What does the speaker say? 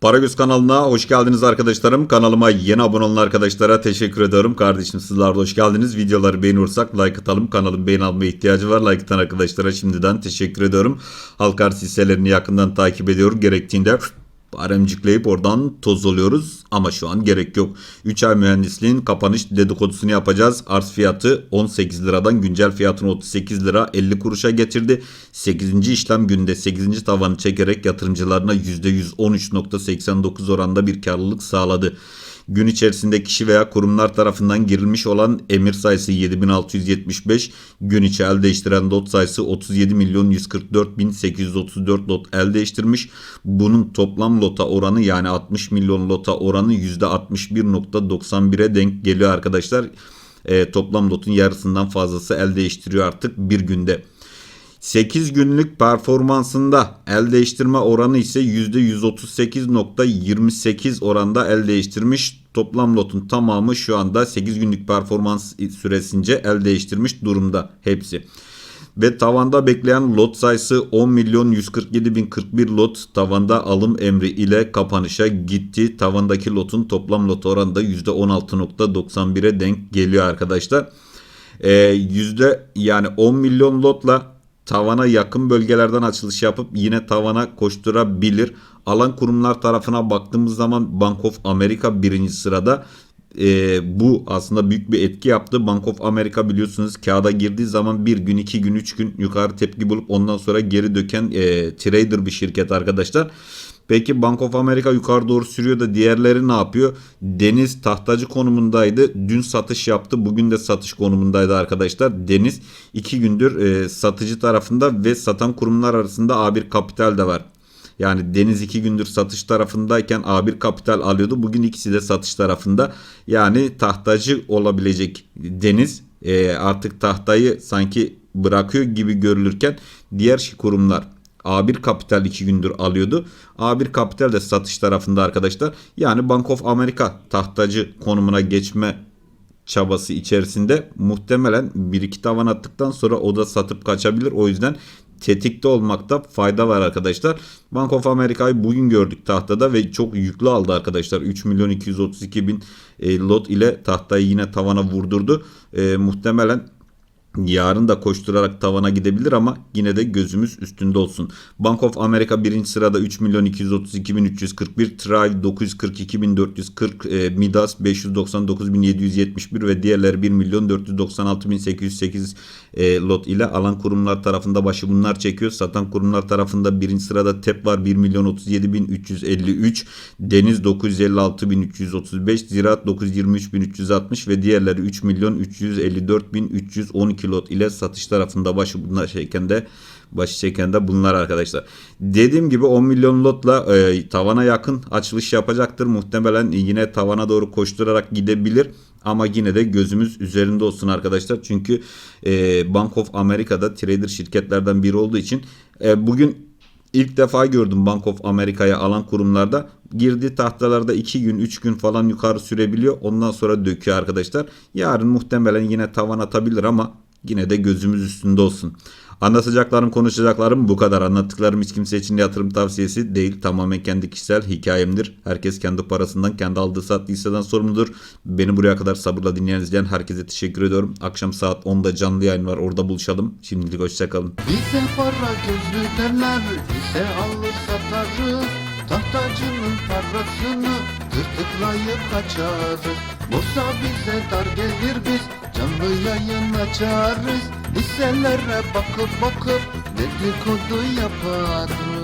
Paragöz kanalına hoş geldiniz arkadaşlarım. Kanalıma yeni abone olan arkadaşlara teşekkür ediyorum. Kardeşim sizler de hoş geldiniz. Videoları beğeniyorsak like atalım. Kanalın beğen almaya ihtiyacı var. Like atan arkadaşlara şimdiden teşekkür ediyorum. Halkar hisselerini yakından takip ediyorum. Gerektiğinde baremcikleyip oradan toz oluyoruz. Ama şu an gerek yok. 3 ay mühendisliğin kapanış dedikodusunu yapacağız. Arz fiyatı 18 liradan güncel fiyatını 38 lira 50 kuruşa getirdi. 8. işlem günde 8. tavanı çekerek yatırımcılarına %113.89 oranda bir karlılık sağladı. Gün içerisinde kişi veya kurumlar tarafından girilmiş olan emir sayısı 7675, gün içi el değiştiren lot sayısı 37 milyon 144 bin 834 lot el değiştirmiş. Bunun toplam lota oranı yani 60 milyon lota oranı %61.91'e denk geliyor arkadaşlar. E, toplam lotun yarısından fazlası el değiştiriyor artık bir günde. 8 günlük performansında el değiştirme oranı ise %138.28 oranda el değiştirmiş. Toplam lotun tamamı şu anda 8 günlük performans süresince el değiştirmiş durumda hepsi. Ve tavanda bekleyen lot sayısı 10 milyon 147 bin 41 lot tavanda alım emri ile kapanışa gitti. Tavandaki lotun toplam lot oranı da %16.91'e denk geliyor arkadaşlar. Ee, yüzde yani 10 milyon lotla tavana yakın bölgelerden açılış yapıp yine tavana koşturabilir. Alan kurumlar tarafına baktığımız zaman Bank of America birinci sırada. Ee, bu aslında büyük bir etki yaptı. Bank of America biliyorsunuz kağıda girdiği zaman bir gün, iki gün, üç gün yukarı tepki bulup ondan sonra geri döken e, trader bir şirket arkadaşlar. Peki Bank of America yukarı doğru sürüyor da diğerleri ne yapıyor? Deniz tahtacı konumundaydı. Dün satış yaptı. Bugün de satış konumundaydı arkadaşlar. Deniz iki gündür e, satıcı tarafında ve satan kurumlar arasında A1 kapital de var. Yani Deniz iki gündür satış tarafındayken A1 kapital alıyordu. Bugün ikisi de satış tarafında. Yani tahtacı olabilecek Deniz e, artık tahtayı sanki bırakıyor gibi görülürken diğer kurumlar A1 Kapital 2 gündür alıyordu. A1 Kapital de satış tarafında arkadaşlar. Yani Bank of America tahtacı konumuna geçme çabası içerisinde muhtemelen bir iki tavan attıktan sonra o da satıp kaçabilir. O yüzden tetikte olmakta fayda var arkadaşlar. Bank of America'yı bugün gördük tahtada ve çok yüklü aldı arkadaşlar. 3 milyon 232 bin e, lot ile tahtayı yine tavana vurdurdu. E, muhtemelen Yarın da koşturarak tavana gidebilir ama yine de gözümüz üstünde olsun. Bank of America birinci sırada 3 milyon 232 bin 341, Thrive 942 bin 440, e, Midas 599 bin 771 ve diğerleri 1 milyon 496 bin 808 e, lot ile alan kurumlar tarafında başı bunlar çekiyor. Satan kurumlar tarafında birinci sırada TEP var 1 milyon 37 bin 353, Deniz 956 bin 335, Ziraat 923 bin 360 ve diğerleri 3 milyon 354 bin 312 lot ile satış tarafında başı bunlar çeken de başı çeken de bunlar arkadaşlar. Dediğim gibi 10 milyon lotla e, tavana yakın açılış yapacaktır. Muhtemelen yine tavana doğru koşturarak gidebilir. Ama yine de gözümüz üzerinde olsun arkadaşlar. Çünkü e, Bank of America'da trader şirketlerden biri olduğu için e, bugün ilk defa gördüm Bank of America'ya alan kurumlarda. Girdiği tahtalarda 2 gün 3 gün falan yukarı sürebiliyor. Ondan sonra döküyor arkadaşlar. Yarın muhtemelen yine tavan atabilir ama yine de gözümüz üstünde olsun. Anlatacaklarım, konuşacaklarım bu kadar. Anlattıklarım hiç kimse için yatırım tavsiyesi değil. Tamamen kendi kişisel hikayemdir. Herkes kendi parasından, kendi aldığı sattığı hisseden sorumludur. Beni buraya kadar sabırla dinleyen, izleyen herkese teşekkür ediyorum. Akşam saat 10'da canlı yayın var. Orada buluşalım. Şimdilik hoşçakalın. Bize para gözlü derler, bize alır satarız. Tahtacının parasını tırtıklayıp kaçarız. Borsa bize dar gelir biz canlı yayın açarız. Hisselere bakıp bakıp dedikodu yaparız.